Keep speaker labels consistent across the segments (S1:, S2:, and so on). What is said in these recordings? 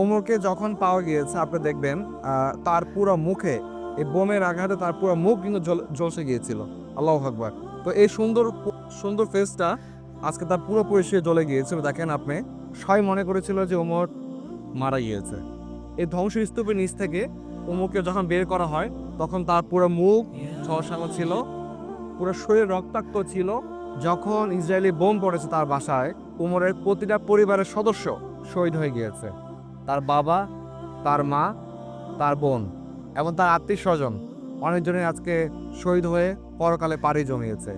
S1: ওমরকে যখন পাওয়া গিয়েছে, আপনি দেখবেন তার পুরো মুখে, এই বোমের আঘাতে তার পুরো মুখ কিন্তু ঝলসে গিয়েছিল। আল্লাহ আকবার। তো এই সুন্দর সুন্দর ফেসটা আজকে তার পুরো পরিষেবা জ্বলে গিয়েছিল। দেখেন আপনি সবাই মনে করেছিল যে ওমর মারা গিয়েছে। এই ধ্বংসস্তূপের নিচ থেকে ওমরকে যখন বের করা হয়, তখন তার পুরো মুখ ঝলসানো ছিল, পুরো শরীর রক্তাক্ত ছিল। যখন ইসরায়েলি বোম পড়েছে তার বাসায় উমরের প্রতিটা পরিবারের সদস্য শহীদ হয়ে গিয়েছে। তার বাবা তার মা তার বোন এবং তার আত্মীয় স্বজন অনেকজনই আজকে শহীদ হয়ে পরকালে পাড়ি জমিয়েছে।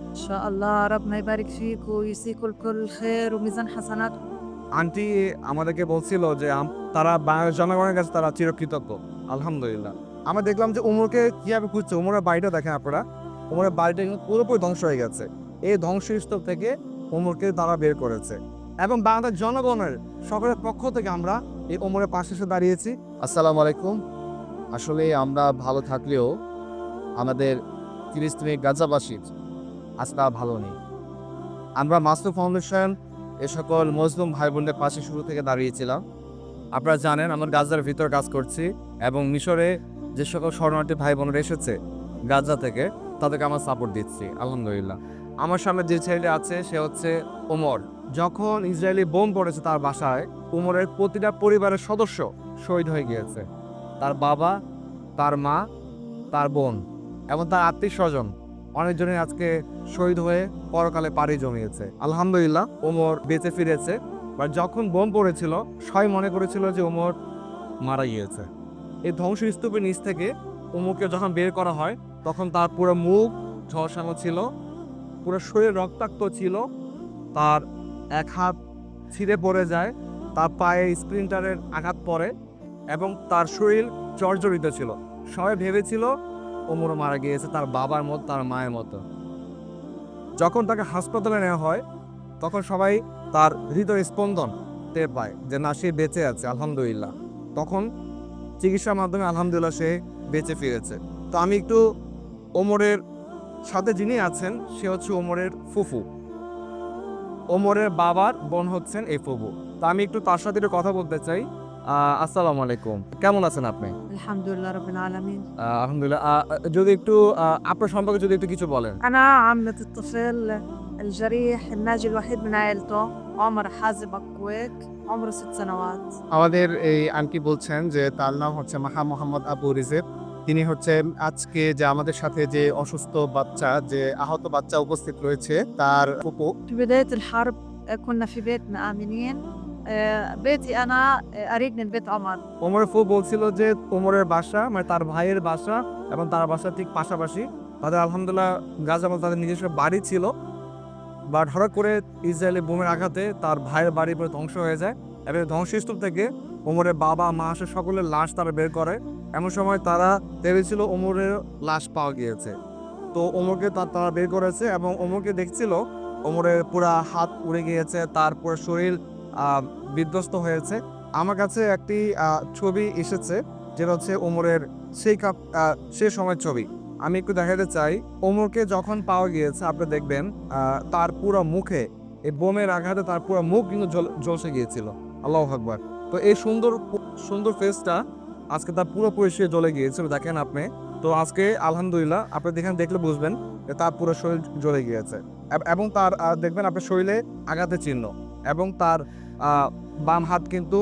S1: আন্টি আমাদেরকে বলছিল যে তারা জনগণের কাছে তারা চিরকৃতজ্ঞ। আলহামদুলিল্লাহ। আমরা দেখলাম যে উমরকে কীভাবে খুঁজছে। উমরের বাড়িটা দেখেন আপনারা। উমরের বাড়িটা কিন্তু পুরোপুরি ধ্বংস হয়ে গেছে। এই ধ্বংসস্তূপ থেকে উমরকে তারা বের করেছে। এবং বাংলাদেশ জনগণের সকলের পক্ষ থেকে আমরা এই উমরের পাশে এসে দাঁড়িয়েছি।
S2: আসসালামু আলাইকুম। আসলে আমরা ভালো থাকলেও আমাদের ফিলিস্তিনি গাজাবাসীর আজকা ভালো নেই। আমরা মাসুদ ফাউন্ডেশন এ সকল মজলুম ভাই বোনদের পাশে শুরু থেকে দাঁড়িয়েছিলাম। আপনারা জানেন, আমরা গাজার ভিতর কাজ করছি এবং মিশরে যে সকল শরণার্থী ভাই বোনরা এসেছে গাজা থেকে, তাদেরকে আমরা সাপোর্ট দিচ্ছি, আলহামদুলিল্লাহ।
S1: আমার সামনে যে ছেলেটা আছে, সে হচ্ছে ওমর যখন ইসরায়েলি বোম পড়েছে তার বাসায়, উমরের প্রতিটা পরিবারের সদস্য শহীদ হয়ে গিয়েছে। তার বাবা, তার মা, তার বোন এবং তার আত্মীয় স্বজন অনেকজনই আজকে শহীদ হয়ে পরকালে পাড়ি জমিয়েছে। আলহামদুলিল্লাহ ওমর বেঁচে ফিরেছে। বাট যখন বোম পড়েছিল, সবাই মনে করেছিল যে ওমর মারা গিয়েছে। এই ধ্বংসস্তূপের নিচ থেকে ওমরকে যখন বের করা হয়, তখন তার পুরো মুখ ঝলসানো ছিল। পুরো শরীর রক্তাক্ত ছিল। তার এক হাত ছিঁড়ে পড়ে যায়, তার পায়ে স্প্রিন্টারের আঘাত পড়ে এবং তার শরীর জর্জরিত ছিল। সবাই ভেবেছিল ওমর মারা গিয়েছে তার বাবার মতো, তার মায়ের মতো। যখন তাকে হাসপাতালে নেওয়া হয়, তখন সবাই তার হৃদয় স্পন্দন টের পায় যে, না, সে বেঁচে আছে, আলহামদুলিল্লাহ। তখন চিকিৎসার মাধ্যমে আলহামদুলিল্লাহ সে বেঁচে ফিরেছে। তো আমি একটু ওমরের সাথে যিনি আছেন সে হচ্ছে ওমরের ফুফু ওমরের বাবার বোন হচ্ছেন এই ফুফু তো আমি একটু তার সাথে একটু কথা বলতে চাই আহ, আসসালামু আলাইকুম কেমন আছেন আপনি
S3: الحمد لله رب العالمين
S1: আহ, আলহামদুলিল্লাহ আহ, যদি একটু আহ, আপনার সম্পর্কে যদি একটু কিছু বলেন
S3: أنا عمة الطفل الجريح الناجي الوحيد من عائلته عمر حازم أكويك عمره ست سنوات
S2: আমাদের এই আন্টি বলছেন যে তার নাম হচ্ছে মাহা মোহাম্মদ আবু রিজেব তিনি হচ্ছেন আজকে যে আমাদের সাথে যে অসুস্থ বাচ্চা যে আহত বাচ্চা উপস্থিত রয়েছে তার ফুপু
S3: في بداية الحرب آه، كنا في بيتنا آمنين آه، بيتي أنا آه، قريب من بيت عمر
S1: ওমরের ফু বলছিল যে ওমরের বাসা মানে তার ভাইয়ের বাসা এবং তার বাসা ঠিক পাশাপাশি তাদের আলহামদুলিল্লাহ গাজা তাদের নিজস্ব বাড়ি ছিল বাট হঠাৎ করে ইসরায়েলের বোমের আঘাতে তার ভাইয়ের বাড়ি পুরো ধ্বংস হয়ে যায় এবং ধ্বংসস্তূপ থেকে ওমরের বাবা, মা আসে, সকলের লাশ তারা বের করে। এমন সময় তারা ভেবেছিল ওমরের লাশ পাওয়া গিয়েছে। তো ওমরকে তা- তারা বের করেছে এবং ওমরকে দেখছিল ওমরের পুরা হাত উড়ে গিয়েছে, তার পুরো শরীর বিধ্বস্ত হয়েছে। আমার কাছে একটি ছবি এসেছে, যেটা হচ্ছে ওমরের সেই কাপ সে সময়ের ছবি। আমি একটু দেখাতে চাই, ওমরকে যখন পাওয়া গিয়েছে, আপনি দেখবেন তার পুরো মুখে, এই বোমের আঘাতে তার পুরো মুখ কিন্তু জ্বল- ঝলসে গিয়েছিল। আল্লাহ আকবার। তো এই সুন্দর সুন্দর ফেসটা আজকে তার পুরো পরিষেবা জ্বলে গিয়েছিল, দেখেন আপনি। তো আজকে আলহামদুলিল্লাহ, আপনি দেখেন, দেখলে বুঝবেন যে তার পুরো শরীর জ্বলে গিয়েছে। এবং তার দেখবেন আপনার শরীরে আঘাতের চিহ্ন। এবং তার বাম হাত কিন্তু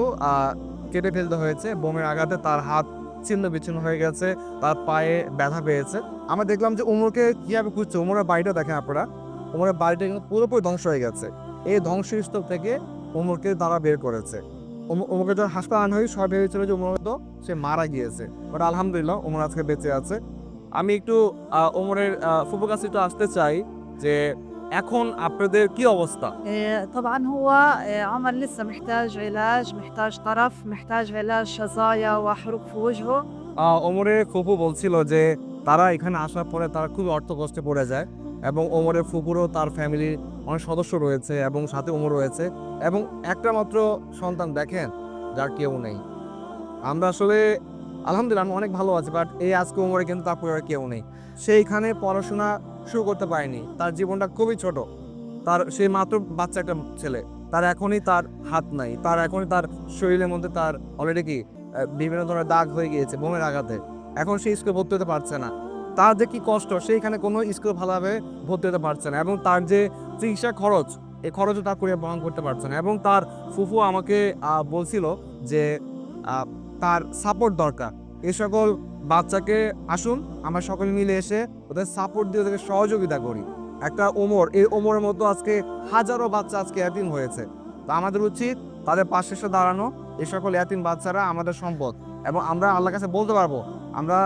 S1: কেটে ফেলতে হয়েছে। বোমের আঘাতে তার হাত ছিন্ন বিচ্ছিন্ন হয়ে গেছে, তার পায়ে ব্যথা পেয়েছে। আমরা দেখলাম যে উমরকে কীভাবে খুঁজছে। উমরের বাড়িটা দেখেন আপনারা। উমরের বাড়িটা কিন্তু পুরোপুরি ধ্বংস হয়ে গেছে। এই ধ্বংসস্তূপ থেকে উমরকে তারা বের করেছে। উম- উমরকে যখন হাসপাতাল আনা হয় সবাই ভেবেছিল যে উমর হয়তো সে মারা গিয়েছে বাট আলহামদুলিল্লাহ উমর আজকে বেঁচে আছে আমি একটু আহ, উমরের আহ, ফুফুর কাছে একটু আসতে চাই যে এখন আপনাদের কি অবস্থা
S3: آه، طبعا هو آه، عمر لسه محتاج علاج محتاج طرف محتاج علاج شظايا وحروق في وجهه
S1: আহ, ওমরের ফুপু বলছিল যে তারা এখানে আসার পরে তারা খুবই অর্থ কষ্টে পড়ে যায় এবং ওমরের ফুপুরও তার ফ্যামিলির অনেক সদস্য রয়েছে এবং সাথে ওমর রয়েছে এবং একটা মাত্র সন্তান দেখেন, যার কেউ নেই। আমরা আসলে, আলহামদুলিল্লাহ আমি অনেক ভালো আছি বাট এই আজকে ওমরে কিন্তু তার পরিবারে কেউ নেই। সেইখানে পড়াশোনা শুরু করতে পারেনি, তার জীবনটা খুবই ছোট। তার, সে মাত্র বাচ্চা একটা ছেলে, তার তার এখনই তার হাত নাই, তার এখনই তার শরীরের মধ্যে তার অলরেডি কি বিভিন্ন ধরনের দাগ হয়ে গিয়েছে বোমের আঘাতে। এখন সে স্কুলে ভর্তি হতে পারছে না। তার যে কি কষ্ট সেইখানে কোনো স্কুল ভালোভাবে ভর্তি হতে পারছে না এবং তার যে চিকিৎসা খরচ, এই খরচও তার পরিবার বহন করতে পারছে না এবং তার ফুফু আমাকে বলছিল যে তার সাপোর্ট দরকার। এই সকল বাচ্চাকে আসুন, আমরা সকলে মিলে এসে ওদের সাপোর্ট দিয়ে ওদেরকে সহযোগিতা করি। একটা ওমর, এই ওমরের মতো আজকে হাজারো বাচ্চা আজকে এতিম হয়েছে। তো আমাদের উচিত তাদের পাশে এসে দাঁড়ানো এই সকল এতিম বাচ্চারা আমাদের সম্পদ এবং আমরা আল্লাহর কাছে বলতে পারব, আমরা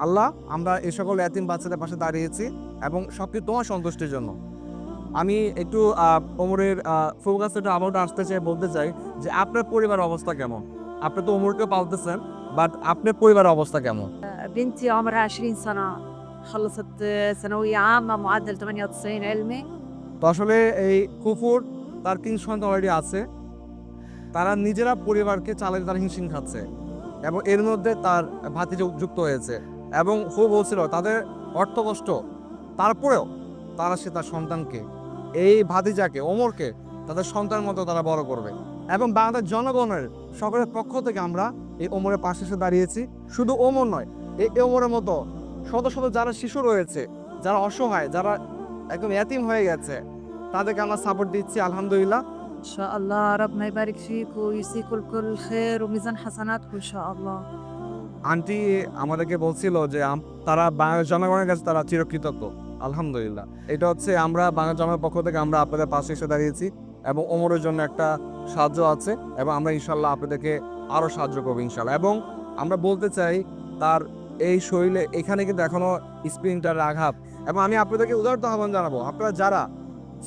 S1: আল্লাহ আমরা এই সকল এতিম বাচ্চাদের পাশে দাঁড়িয়েছি এবং সব কিছু তোমার সন্তুষ্টির জন্য আমি একটু আহ, ওমরের ফোকাস একটু আবাউট আসতে চাই বলতে চাই যে আপনার পরিবার অবস্থা কেমন আপনি তো ওমরকে পালতেছেন বাট আপনার পরিবারের অবস্থা কেমন
S3: بنتي عمرها 20 سنة خلصت ثانوية عامة معدل 98 علمي
S1: তো আসলে এই কুকুর তার তিন সন্তান অলরেডি আছে তারা নিজেরা পরিবারকে চালাতে তারা হিমশিম খাচ্ছে এবং এর মধ্যে তার ভাতি যু- যুক্ত হয়েছে এবং হু বলছিল তাদের অর্থকষ্ট তারপরেও তারা সে তার সন্তানকে, এই ভাতিজাকে, ওমরকে তাদের সন্তান মতো তারা বড় করবে। এবং বাংলাদেশ জনগণের সকলের পক্ষ থেকে আমরা এই ওমরের পাশে এসে দাঁড়িয়েছি। শুধু ওমর নয়, এই ওমরের মতো শত শত যারা শিশু রয়েছে, যারা অসহায়, যারা একদম এতিম হয়ে গেছে, তাদেরকে আমরা সাপোর্ট দিচ্ছি, আলহামদুলিল্লাহ।
S3: ইনশাআল্লাহ, রব মাইবারিক ফিক ইসিকুল কুল খায়র ও মিজান হাসানাত, ইনশাআল্লাহ।
S1: আন্টি আমাদেরকে বলছিল যে তারা বাংলাদেশ জনগণের কাছে তারা চিরকৃতজ্ঞ। আলহামদুলিল্লাহ। এটা হচ্ছে আমরা বাংলা জনগণের পক্ষ থেকে আমরা আপনাদের পাশে এসে দাঁড়িয়েছি এবং ওমরের জন্য একটা সাহায্য আছে এবং আমরা ইনশাল্লাহ আপনাদেরকে আরও সাহায্য করব ইনশাল্লাহ এবং আমরা বলতে চাই তার এই শরীরে এখানে কিন্তু এখনও স্প্রিনটার আঘাত। এবং আমি আপনাদেরকে উদাহরণ আহ্বান জানাব। আপনারা যারা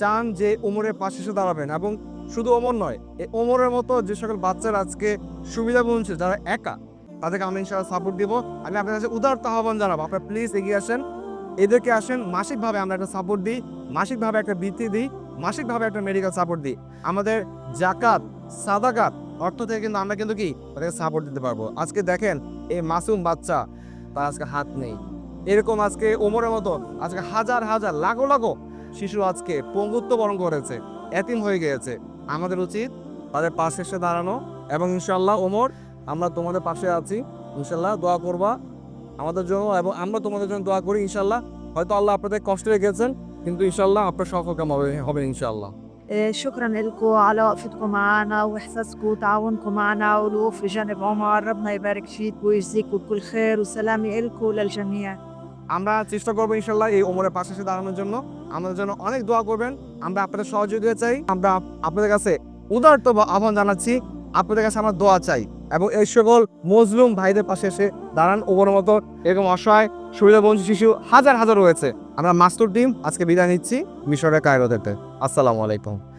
S1: চান যে ওমরের পাশে এসে দাঁড়াবেন এবং শুধু ওমর নয় ওমরের মতো যে সকল বাচ্চারা আজকে সুবিধা বঞ্চিত যারা একা তাদেরকে আমরা ইনশাআল্লাহ সাপোর্ট দিব। আমি আপনার কাছে উদারতা আহ্বান জানাব। আপনারা প্লিজ এগিয়ে আসেন। এদেরকে আসেন, মাসিকভাবে আমরা একটা সাপোর্ট দিই, মাসিকভাবে একটা বৃত্তি দিই, মাসিকভাবে একটা মেডিকেল সাপোর্ট দিই। আমাদের জাকাত, সাদাকাত অর্থ থেকে কিন্তু আমরা কিন্তু কি, তাদেরকে সাপোর্ট দিতে পারব। আজকে দেখেন, এই মাসুম বাচ্চা, তার আজকে হাত নেই। এরকম আজকে ওমরের মতো, আজকে হাজার হাজার, লাখো লাখো শিশু আজকে পঙ্গুত্ব বরণ করেছে, এতিম হয়ে গিয়েছে। আমাদের উচিত তাদের পাশে এসে দাঁড়ানো এবং ইনশাল্লাহ ওমর আমরা তোমাদের পাশে আছি ইনশাল্লাহ দোয়া করবা আমাদের জন্য এবং আমরা তোমাদের জন্য দোয়া করি ইনশাল্লাহ হয়তো আল্লাহ আপনাদের কষ্ট রেখেছেন কিন্তু ইনশাল্লাহ আপনার সফল কাম হবে হবে ইনশাল্লাহ
S3: إيه، شكرا لكم على وقفتكم معنا واحساسكم وتعاونكم معنا والوقوف بجانب عمر ربنا يبارك فيكم ويجزيكم كل خير وسلامة إلكم وللجميع
S1: আমরা চেষ্টা করবো ইনশাল্লাহ এই ওমরের পাশে এসে দাঁড়ানোর জন্য আমাদের জন্য অনেক দোয়া করবেন আমরা আপনাদের সহযোগিতা চাই আমরা আপ- আপনাদের কাছে উদারত আহ্বান জানাচ্ছি আপনাদের কাছে আমরা দোয়া চাই এবং এই সকল মজলুম ভাইদের পাশে এসে দাঁড়ান ওমরের মতো এরকম অসহায় সুবিধা সুবিধাবঞ্চিত শিশু হাজার হাজার রয়েছে। আমরা মাস্তুর ডিম, আজকে বিদায় নিচ্ছি মিশরের কায়রো থেকে। আসসালামু আলাইকুম।